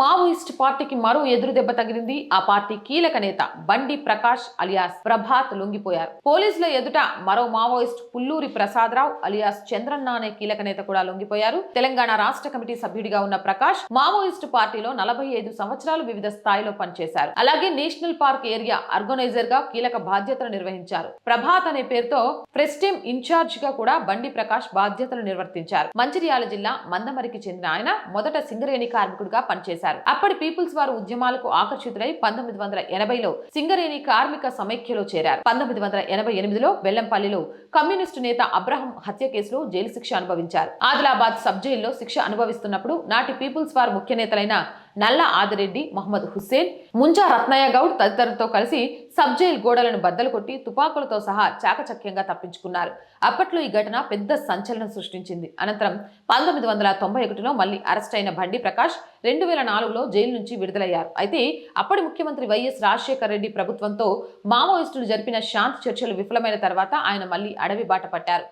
Maoist పార్టీకి మరో ఎదురు దెబ్బ తగిలింది ఆ పార్టీ కీలక నేత బండి ప్రకాష్ అలియాస్ ప్రభాత్ లొంగిపోయారు. పోలీసుల ఎదుట మరో మావోయిస్ట్ పుల్లూరి ప్రసాదరావు అలియాస్ చంద్రన్న అనే కీలక నేత కూడా లొంగిపోయారు. తెలంగాణ రాష్ట్ర కమిటీ సభ్యుడిగా ఉన్న ప్రకాష్ మావోయిస్ట్ పార్టీలో నలభై ఐదు సంవత్సరాలు వివిధ స్థాయిలో పనిచేశారు. అలాగే నేషనల్ పార్క్ ఏరియా ఆర్గనైజర్గా కీలక బాధ్యతలు నిర్వహించారు. ప్రభాత్ అనే పేరుతో ప్రెస్టీమ్ ఇన్ఛార్జ్గా కూడా బండి ప్రకాష్ బాధ్యతలు నిర్వర్తించారు. మంచిర్యాల జిల్లా మందమరికి చెందిన ఆయన మొదట సింగరేణి కార్మికుడిగా పనిచేశారు. అప్పటి పీపుల్స్ వారు ఉద్యమాలకు ఆకర్షితులై పంతొమ్మిది వందల ఎనభైలో సింగరేణి కార్మిక సమైక్యలో చేరారు. పంతొమ్మిది వందల ఎనభై ఎనిమిదిలో బెల్లంపల్లిలో కమ్యూనిస్టు నేత అబ్రహం హత్య కేసులో జైలు శిక్ష అనుభవించారు. ఆదిలాబాద్ సబ్ జైల్లో శిక్ష అనుభవిస్తున్నప్పుడు నాటి పీపుల్స్ వార్ ముఖ్య నేతలైన నల్ల ఆదిరెడ్డి మహమ్మద్ హుస్సేన్ ముంజా రత్నయ్య గౌడ్ తదితరులతో కలిసి సబ్ జైల్ గోడలను బద్దలు కొట్టి తుపాకులతో సహా చాకచక్యంగా తప్పించుకున్నారు. అప్పట్లో ఈ ఘటన పెద్ద సంచలనం సృష్టించింది. అనంతరం పంతొమ్మిది వందల తొంభై ఒకటిలో మళ్ళీ అరెస్ట్ అయిన బండి ప్రకాష్ రెండు వేల నాలుగులో జైలు నుంచి విడుదలయ్యారు. అయితే అప్పటి ముఖ్యమంత్రి వైఎస్ రాజశేఖర రెడ్డి ప్రభుత్వంతో మావోయిస్టులు జరిపిన శాంతి చర్చలు విఫలమైన తర్వాత ఆయన మళ్ళీ అడవి బాట పట్టారు.